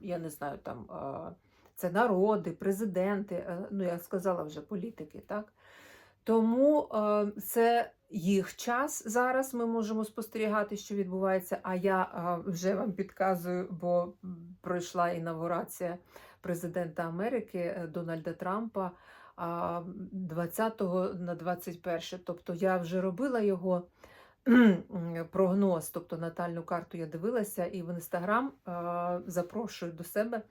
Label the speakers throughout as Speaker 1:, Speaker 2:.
Speaker 1: я не знаю, там це народи, президенти, е, ну я сказала вже політики, так? Тому це їх час зараз. Ми можемо спостерігати, що відбувається. А я вже вам підказую, бо пройшла інавгурація президента Америки е, Дональда Трампа 20 на 21. Тобто я вже робила його прогноз, тобто натальну карту я дивилася, і в інстаграм запрошую до себе.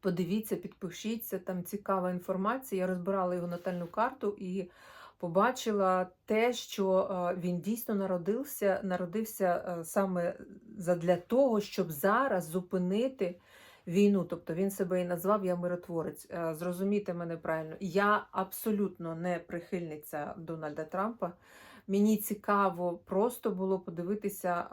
Speaker 1: Подивіться, підпишіться, там цікава інформація. Я розбирала його натальну карту і побачила те, що він дійсно народився, народився саме для того, щоб зараз зупинити війну. Тобто він себе і назвав Я миротворець. Зрозумійте мене правильно, я абсолютно не прихильниця Дональда Трампа. Мені цікаво просто було подивитися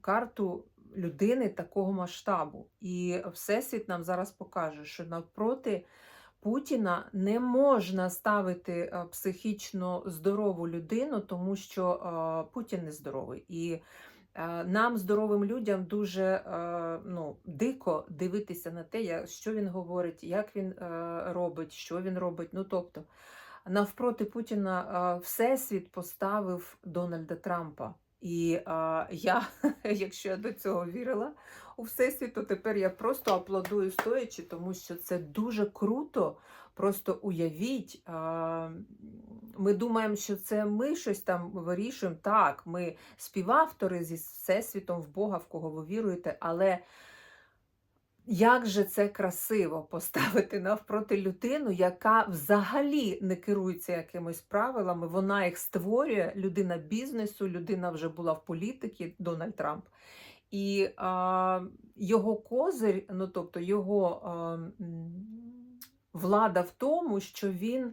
Speaker 1: карту людини такого масштабу. І Всесвіт нам зараз покаже, що навпроти Путіна не можна ставити психічно здорову людину, тому що Путін не здоровий. І нам, здоровим людям, дуже ну, дико дивитися на те, що він говорить, як він робить, що він робить. Ну, тобто, навпроти Путіна Всесвіт поставив Дональда Трампа. І а, я, якщо я до цього вірила у Всесвіт, то тепер я просто аплодую стоячи, тому що це дуже круто. Просто уявіть, а, ми думаємо, що це ми щось там вирішуємо. Так, ми співавтори зі Всесвітом в Бога, в кого ви віруєте, але. Як же це красиво поставити навпроти людину, яка взагалі не керується якимись правилами, вона їх створює, людина бізнесу, людина вже була в політиці, Дональд Трамп. І а, його козир, ну тобто його а, влада в тому, що він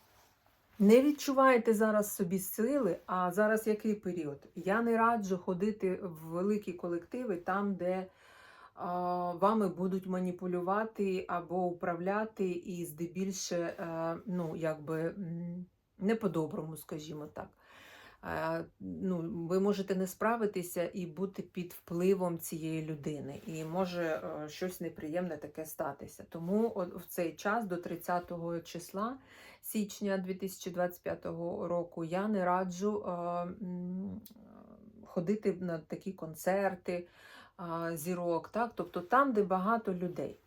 Speaker 1: не відчуваєте зараз собі сили, а зараз який період? Я не раджу ходити в великі колективи там, де вами будуть маніпулювати або управляти, і здебільше, е, ну, якби не по-доброму, скажімо так. Е, Ну, ви можете не справитися і бути під впливом цієї людини, і може е, щось неприємне таке статися. Тому в цей час до 30 числа січня 2025 року я не раджу е, ходити на такі концерти зірок, так? тобто там, де багато людей.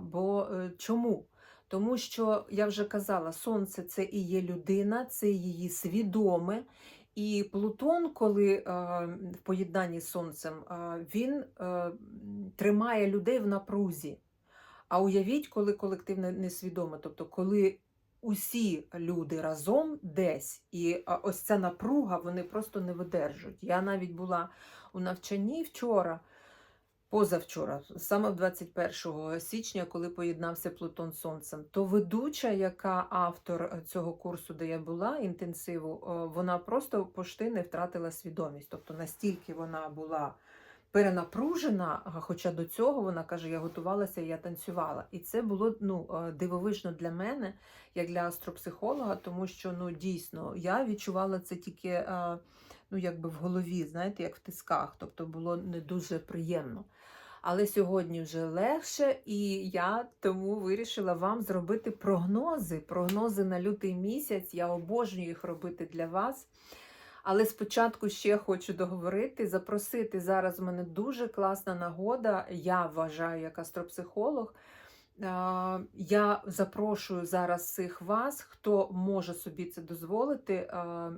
Speaker 1: Бо е, чому? Тому що я вже казала, сонце це і є людина, це її свідоме. І Плутон, коли е, в поєднанні з сонцем, він тримає людей в напрузі. А уявіть, коли колективне несвідоме, тобто коли усі люди разом десь, і ось ця напруга вони просто не видержують. Я навіть була у навчанні вчора, позавчора, саме 21 січня, коли поєднався Плутон з Сонцем, то ведуча, яка автор цього курсу, де я була, інтенсиву, вона просто пошти не втратила свідомість. Тобто настільки вона була перенапружена, хоча до цього вона каже, я готувалася, я танцювала. І це було ну, е, дивовижно для мене, як для астропсихолога, тому що ну, дійсно я відчувала це тільки е, ну, якби в голові, знаєте, як в тисках. Тобто було не дуже приємно. Але сьогодні вже легше, і я тому вирішила вам зробити прогнози. Прогнози на лютий місяць. Я обожнюю їх робити для вас. Але спочатку ще хочу договорити, запросити зараз в мене дуже класна нагода. Я вважаю, як астропсихолог, Я запрошую зараз всіх вас, хто може собі це дозволити,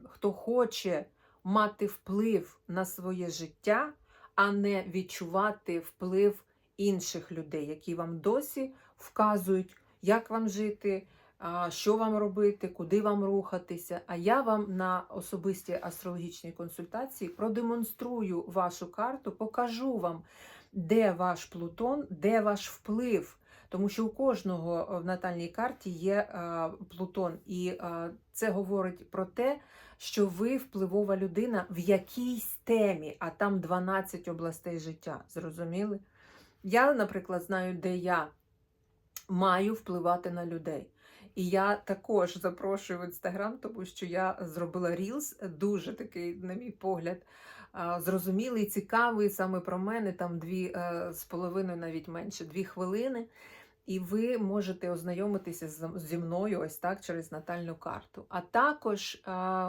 Speaker 1: хто хоче мати вплив на своє життя, а не відчувати вплив інших людей, які вам досі вказують, як вам жити, що вам робити, куди вам рухатися. А я вам на особистій астрологічній консультації продемонструю вашу карту, покажу вам, де ваш Плутон, де ваш вплив. Тому що у кожного в натальній карті є Плутон, і це говорить про те, що ви впливова людина в якійсь темі, а там 12 областей життя. Зрозуміли? Я, наприклад, знаю, де я маю впливати на людей. І я також запрошую в інстаграм, тому що я зробила рілс, дуже такий, на мій погляд, зрозумілий, цікавий саме про мене, там дві е, з половиною, навіть менше, дві хвилини. І ви можете ознайомитися зі мною ось так через натальну карту. А також е,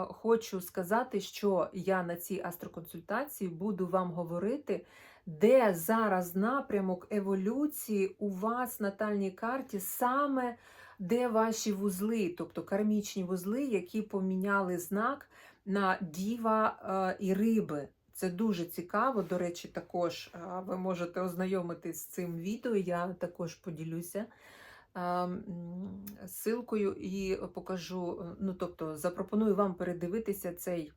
Speaker 1: хочу сказати, що я на цій астроконсультації буду вам говорити, де зараз напрямок еволюції у вас натальній карті, саме де ваші вузли, тобто кармічні вузли, які поміняли знак на діва е, і риби. Це дуже цікаво. До речі, також е, ви можете ознайомитись з цим відео. Я також поділюся е, ссылкою і покажу. Ну, тобто, запропоную вам передивитися цей,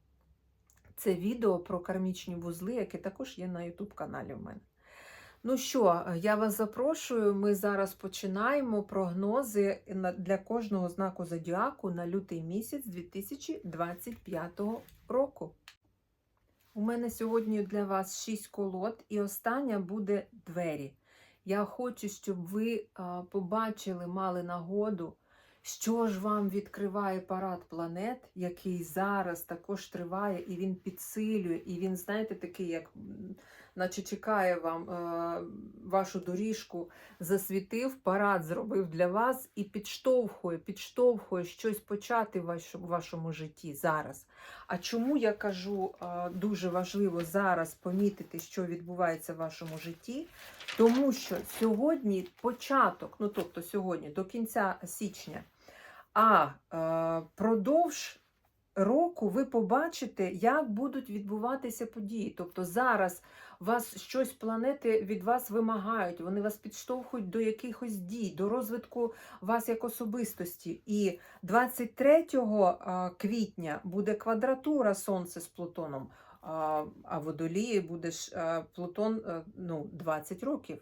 Speaker 1: це відео про кармічні вузли, яке також є на YouTube каналі в мене. Ну що, я вас запрошую. Ми зараз починаємо прогнози для кожного знаку зодіаку на лютий місяць 2025 року. У мене сьогодні для вас 6 колод, і остання буде двері. Я хочу, щоб ви побачили, мали нагоду, що ж вам відкриває парад планет, який зараз також триває, і він підсилює, і він, знаєте, такий, як наче чекає вам е, вашу доріжку, засвітив, парад зробив для вас і підштовхує, підштовхує щось почати в вашому, житті зараз. А чому я кажу, е, дуже важливо зараз помітити, що відбувається в вашому житті? Тому що сьогодні початок, ну тобто сьогодні до кінця січня, а е, продовж року ви побачите, як будуть відбуватися події. Тобто зараз вас щось планети від вас вимагають, вони вас підштовхують до якихось дій, до розвитку вас як особистості. І 23 а, квітня буде квадратура Сонця з Плутоном, а Водолії буде ж Плутон ну, 20 років.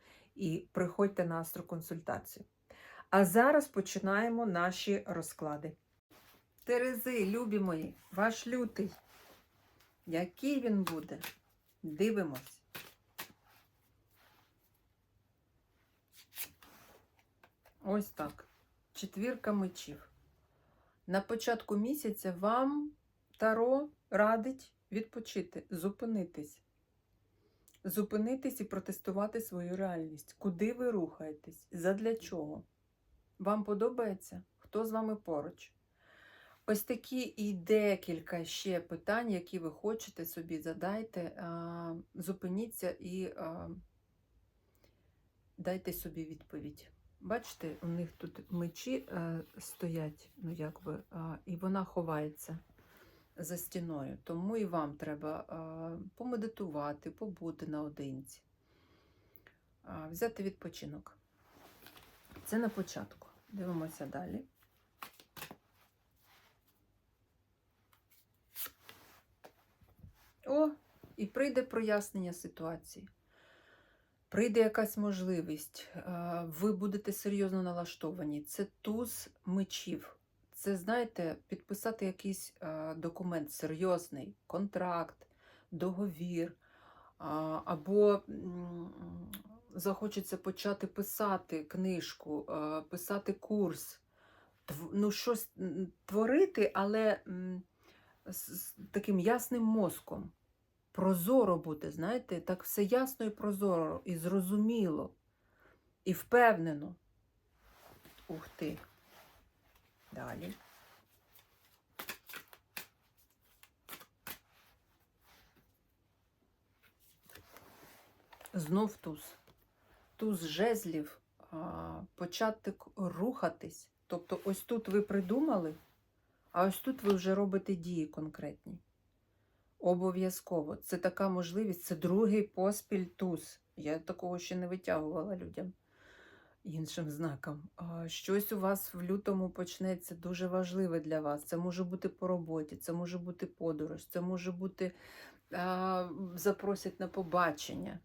Speaker 1: і приходьте на астроконсультацію. А зараз починаємо наші розклади. Терези, любі мої, ваш лютий. Який він буде? Дивимось. Ось так. Четвірка мечів. На початку місяця вам Таро радить відпочити, зупинитись. Зупинитись і протестувати свою реальність. Куди ви рухаєтесь? Задля чого? Вам подобається? Хто з вами поруч? Ось такі і декілька ще питань, які ви хочете собі задайте. Зупиніться і дайте собі відповідь. Бачите, у них тут мечі е, стоять, ну якби, і вона ховається за стіною. Тому і вам треба помедитувати, побути наодинці, взяти відпочинок. Це на початку. Дивимося далі. О, і прийде прояснення ситуації. Прийде якась можливість, ви будете серйозно налаштовані. Це туз мечів. Це, знаєте, підписати якийсь а, документ серйозний, контракт, договір, або захочеться почати писати книжку, а, писати курс, ну, щось творити, але з таким ясним мозком. Прозоро бути, знаєте, так все ясно і прозоро, і зрозуміло, і впевнено. Ух ти. Далі. Знов туз. Туз жезлів, а, почати рухатись. Тобто, ось тут ви придумали, а ось тут ви вже робите дії конкретні. Обов'язково. Це така можливість, це другий поспіль туз. Я такого ще не витягувала людям іншим знаком. Щось у вас в лютому почнеться дуже важливе для вас. Це може бути по роботі, це може бути подорож, це може бути а, запросять на побачення.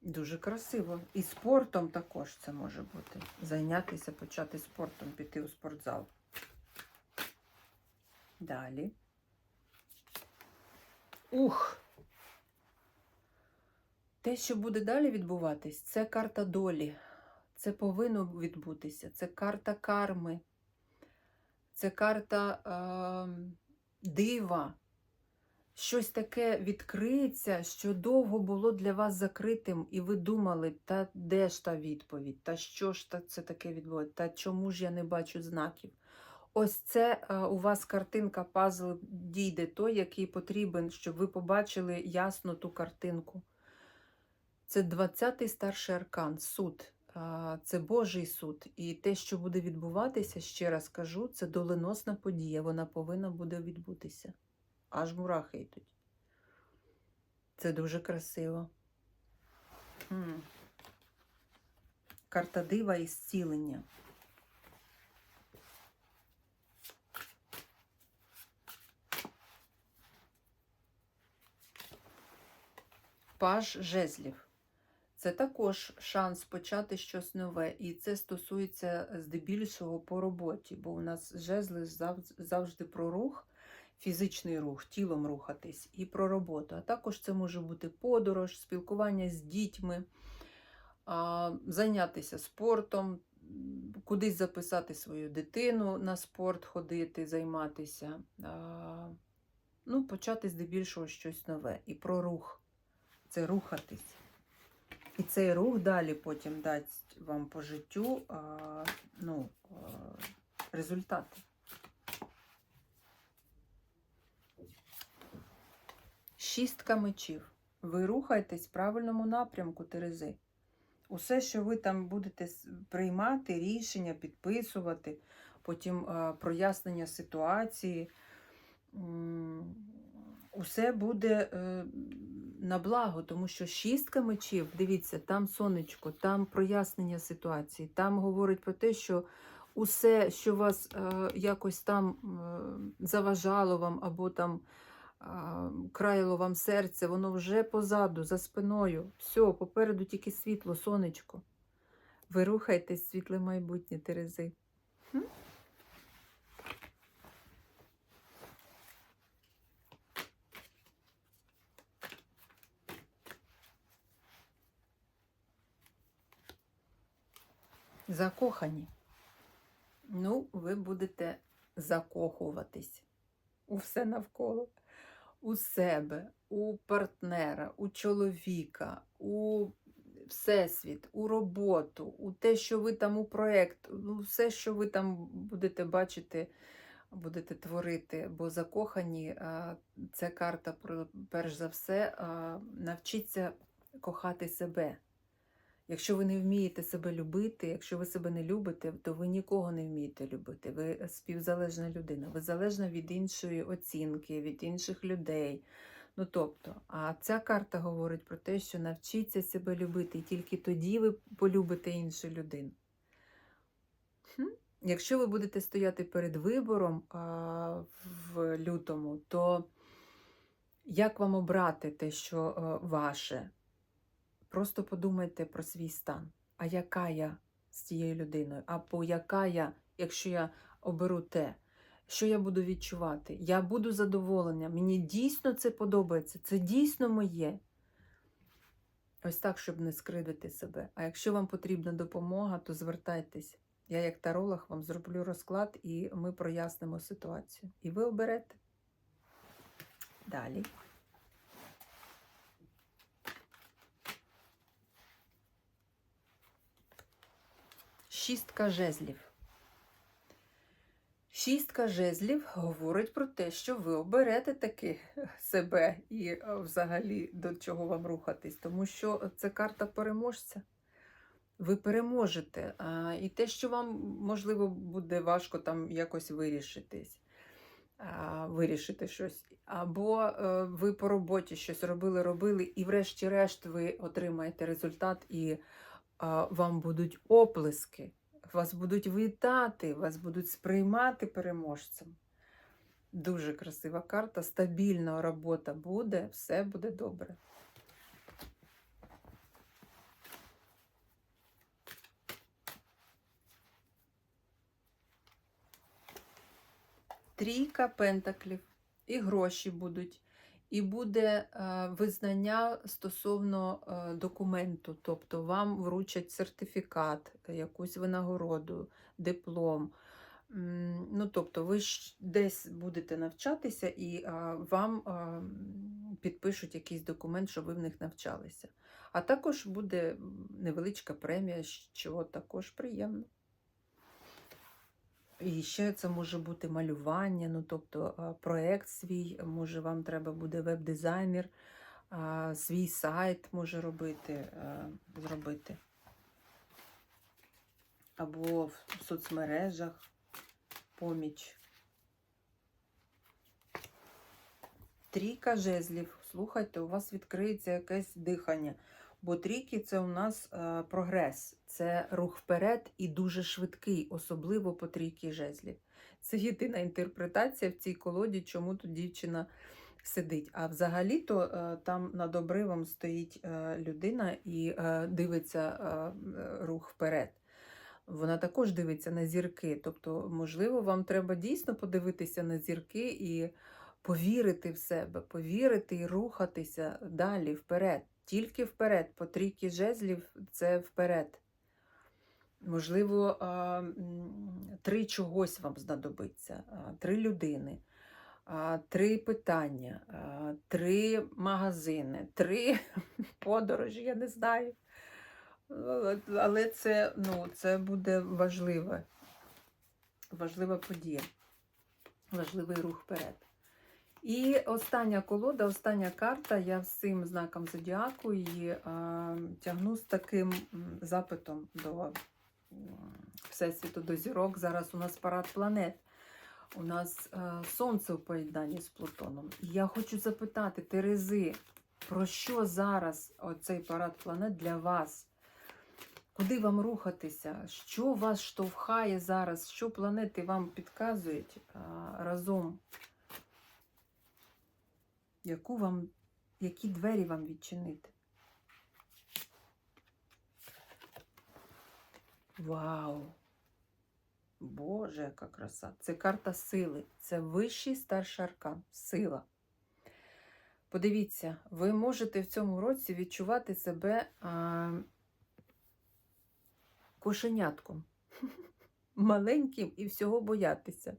Speaker 1: Дуже красиво. І спортом також це може бути. Зайнятися, почати спортом, піти у спортзал. Далі. Ух! Те, що буде далі відбуватись, це карта долі. Це повинно відбутися. Це карта карми. Це карта е, дива. Щось таке відкриється, що довго було для вас закритим, і ви думали, та де ж та відповідь? Та що ж це таке відбувається? Та чому ж я не бачу знаків? Ось це е, у вас картинка пазл дійде той, який потрібен, щоб ви побачили ясно ту картинку. Це 20-й старший аркан, суд. Це Божий суд. І те, що буде відбуватися, ще раз кажу, це доленосна подія. Вона повинна буде відбутися. Аж мурахи йдуть. Це дуже красиво. М. Карта дива і зцілення. Паж жезлів. Це також шанс почати щось нове. І це стосується здебільшого по роботі, бо у нас жезли завжди про рух, фізичний рух, тілом рухатись, і про роботу. А також це може бути подорож, спілкування з дітьми, зайнятися спортом, кудись записати свою дитину на спорт, ходити, займатися. Ну, почати здебільшого щось нове. І про рух. Це рухатись. І цей рух далі потім дасть вам по життю ну, результати. Шістка мечів. Ви рухаєтесь в правильному напрямку Терези. Усе, що ви там будете приймати, рішення, підписувати, потім прояснення ситуації, усе буде е, на благо, тому що шістка мечів, дивіться, там сонечко, там прояснення ситуації, там говорить про те, що усе, що вас е, якось там е, заважало вам або там е, краяло вам серце, воно вже позаду, за спиною. Все, попереду тільки світло, сонечко. Ви рухаєтесь в світле майбутнє, Терези. Закохані. Ну, ви будете закохуватись у все навколо, у себе, у партнера, у чоловіка, у всесвіт, у роботу, у те, що ви там у проєкт, ну, все, що ви там будете бачити, будете творити, бо закохані це карта про перш за все навчіться кохати себе. Якщо ви не вмієте себе любити, якщо ви себе не любите, то ви нікого не вмієте любити. Ви співзалежна людина, ви залежна від іншої оцінки, від інших людей. Ну тобто, а ця карта говорить про те, що навчіться себе любити, і тільки тоді ви полюбите іншу людину. Хм? Якщо ви будете стояти перед вибором а, в лютому, то Як вам обрати те, що е, ваше? Просто подумайте про свій стан. А яка я з цією людиною? Або яка я, якщо я оберу те, що я буду відчувати? Я буду задоволена, мені дійсно це подобається, це дійсно моє. Ось так, щоб не скривити себе. А якщо вам потрібна допомога, то звертайтесь. Я, як таролог, вам зроблю розклад і ми прояснимо ситуацію. І ви оберете. Далі. Шістка жезлів. Шістка жезлів говорить про те, що ви оберете таки себе і е, взагалі до чого вам рухатись, тому що це карта переможця. Ви переможете. І те, що вам, можливо, буде важко там якось вирішитись, вирішити щось. Або е, ви по роботі щось робили, робили, і врешті-решт ви отримаєте результат, і вам будуть оплески, вас будуть вітати, вас будуть сприймати переможцем. Дуже красива карта, стабільна робота буде, все буде добре. Трійка пентаклів, і гроші будуть, і буде е, визнання стосовно е, документу, тобто вам вручать сертифікат, якусь винагороду, диплом. Ну, тобто, ви ж десь будете навчатися, і а, вам а, підпишуть якийсь документ, що ви в них навчалися. А також буде невеличка премія, що також приємно. І ще це може бути малювання, ну тобто а, проект свій, може вам треба буде веб-дизайнер, свій сайт може робити, зробити. Або в соцмережах поміч. Трійка жезлів. Слухайте, у вас відкриється якесь дихання. Бо трійки це у нас е, прогрес, це рух вперед і дуже швидкий, особливо по трійки жезлів. Це єдина інтерпретація в цій колоді, чому тут дівчина сидить. А взагалі-то е, там над обривом стоїть е, людина і дивиться рух вперед. Вона також дивиться на зірки. Тобто, можливо, вам треба дійсно подивитися на зірки і повірити в себе, повірити і рухатися далі, вперед. Тільки вперед. По трійки жезлів це вперед. Можливо, три чогось вам знадобиться, три людини, три питання, три магазини, три подорожі, я не знаю. Але- це, ну, це буде важливе, важлива подія, важливий рух вперед. І остання колода, остання карта, я всім знаком зодіаку її а, тягну з таким запитом до Всесвіту, до зірок. Зараз у нас парад планет. У нас е, сонце у поєднанні з Плутоном. І я хочу запитати, Терези, про що зараз оцей парад планет для вас? Куди вам рухатися? Що вас штовхає зараз? Що планети вам підказують а, разом? Яку вам, які двері вам відчинити? Вау! Боже, яка краса! Це карта сили. Це вищий старший аркан. Сила. Подивіться, ви можете в цьому році відчувати себе а, кошенятком. Маленьким і всього боятися.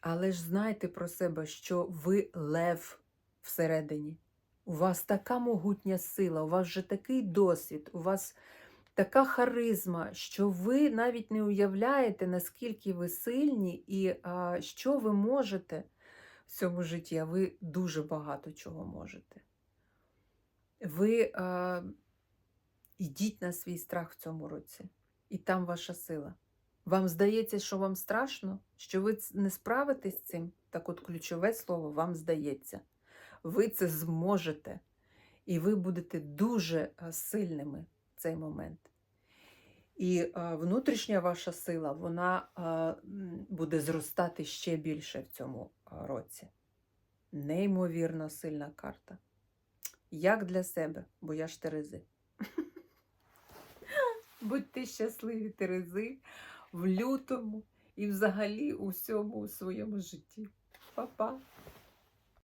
Speaker 1: Але ж знайте про себе, що ви лев всередині. У вас така могутня сила, у вас вже такий досвід, у вас така харизма, що ви навіть не уявляєте, наскільки ви сильні і а, що ви можете в цьому житті, а ви дуже багато чого можете. Ви а, йдіть на свій страх в цьому році, і там ваша сила. Вам здається, що вам страшно, що ви не справитесь з цим? Так от ключове слово вам здається. Ви це зможете, і ви будете дуже е, сильними в цей момент. І е, внутрішня ваша сила, вона е, буде зростати ще більше в цьому році. Неймовірно сильна карта. Як для себе, бо я ж Терези. Будьте щасливі, Терези, в лютому і взагалі у всьому у своєму житті. Па-па!